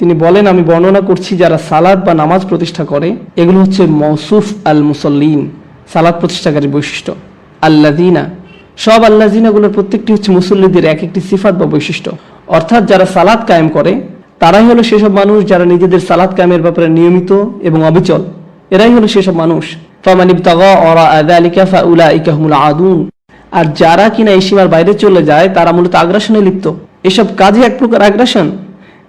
তিনি বলেন, আমি বর্ণনা করছি যারা সালাদ বা নামাজ প্রতিষ্ঠা করে, এগুলো হচ্ছে মৌসুফ আল মুসল্লিন সালাদ প্রতিষ্ঠাকারীর বৈশিষ্ট্য। আল্লাদিনা সব আল্লাদিনাগুলোর প্রত্যেকটি হচ্ছে মুসল্লিদের এক একটি সিফাত বা বৈশিষ্ট্য। অর্থাৎ যারা সালাদ কায়েম করে, তারাই হলো সেসব মানুষ যারা নিজেদের সালাদ কায়েমের ব্যাপারে নিয়মিত এবং অবিচল। এরাই হলো সেসব মানুষ। আর যারা কিনা এই সীমার বাইরে চলে যায়, তারা মূলত আগ্রাসনে লিপ্ত। এসব কাজে এক প্রকার আগ্রাসন।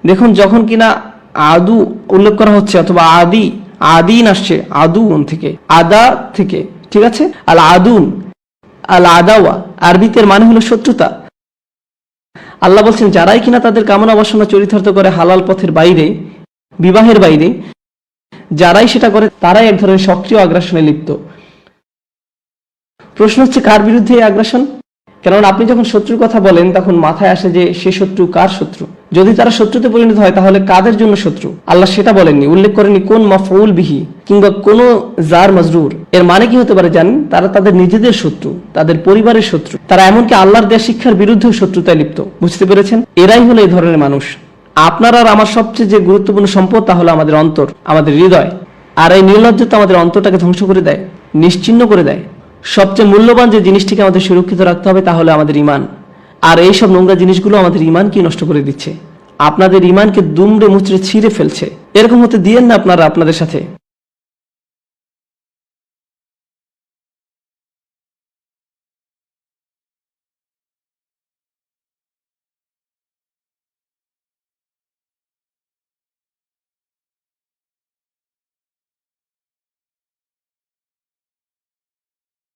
দেখুন, যখন কিনা আদু উল্লেখ করা হচ্ছে অথবা আদি, আদিন আসছে, আদুন থেকে, আদা থেকে, ঠিক আছে? আল আদুন, আল আদাওয়া, আরবিতের মানে হলো শত্রুতা। আল্লাহ বলছেন, যারাই কিনা তাদের কামনা বাসনা চরিতার্থ করে হালাল পথের বাইরে, বিবাহের বাইরে, যারাই সেটা করে তারাই এক ধরনের সক্রিয় আগ্রাসনে লিপ্ত। প্রশ্ন হচ্ছে, কার বিরুদ্ধে এই আগ্রাসন? কেননা আপনি যখন শত্রুর কথা বলেন, তখন মাথায় আসে যে সে শত্রু কার শত্রু? যদি তারা শত্রুতে পরিণত হয়, তাহলে কাদের জন্য শত্রু? আল্লাহ সেটা বলেননি, উল্লেখ করেনি কোন মাফউল বিহি কিংবা কোন জার মজরুর? এর মানে কি হতে পারে জানেন? তারা তাদের নিজেদের শত্রু, তাদের পরিবারের শত্রু। তারা এমনকি আল্লাহর দেয়া শিক্ষার বিরুদ্ধেও শত্রুতায় লিপ্ত। বুঝতে পেরেছেন? এরাই হলো এই ধরনের মানুষ। আপনার আর আমার সবচেয়ে যে গুরুত্বপূর্ণ সম্পদ, তা হলো আমাদের অন্তর, আমাদের হৃদয়। আর এই নির্লজ্জতা আমাদের অন্তরটাকে ধ্বংস করে দেয়, নিশ্চিন্ন করে দেয়। সবচেয়ে মূল্যবান যে জিনিসটিকে আমাদের সুরক্ষিত রাখতে হবে তাহলে আমাদের ইমান আর এই সব নোংরা জিনিসগুলো আমাদের ইমানকে নষ্ট করে দিচ্ছে। আপনাদের ইমানকে দুমড়ে মুচড়ে ছিঁড়ে ফেলছে। এরকম হতে দিয়েন না আপনারা আপনাদের সাথে।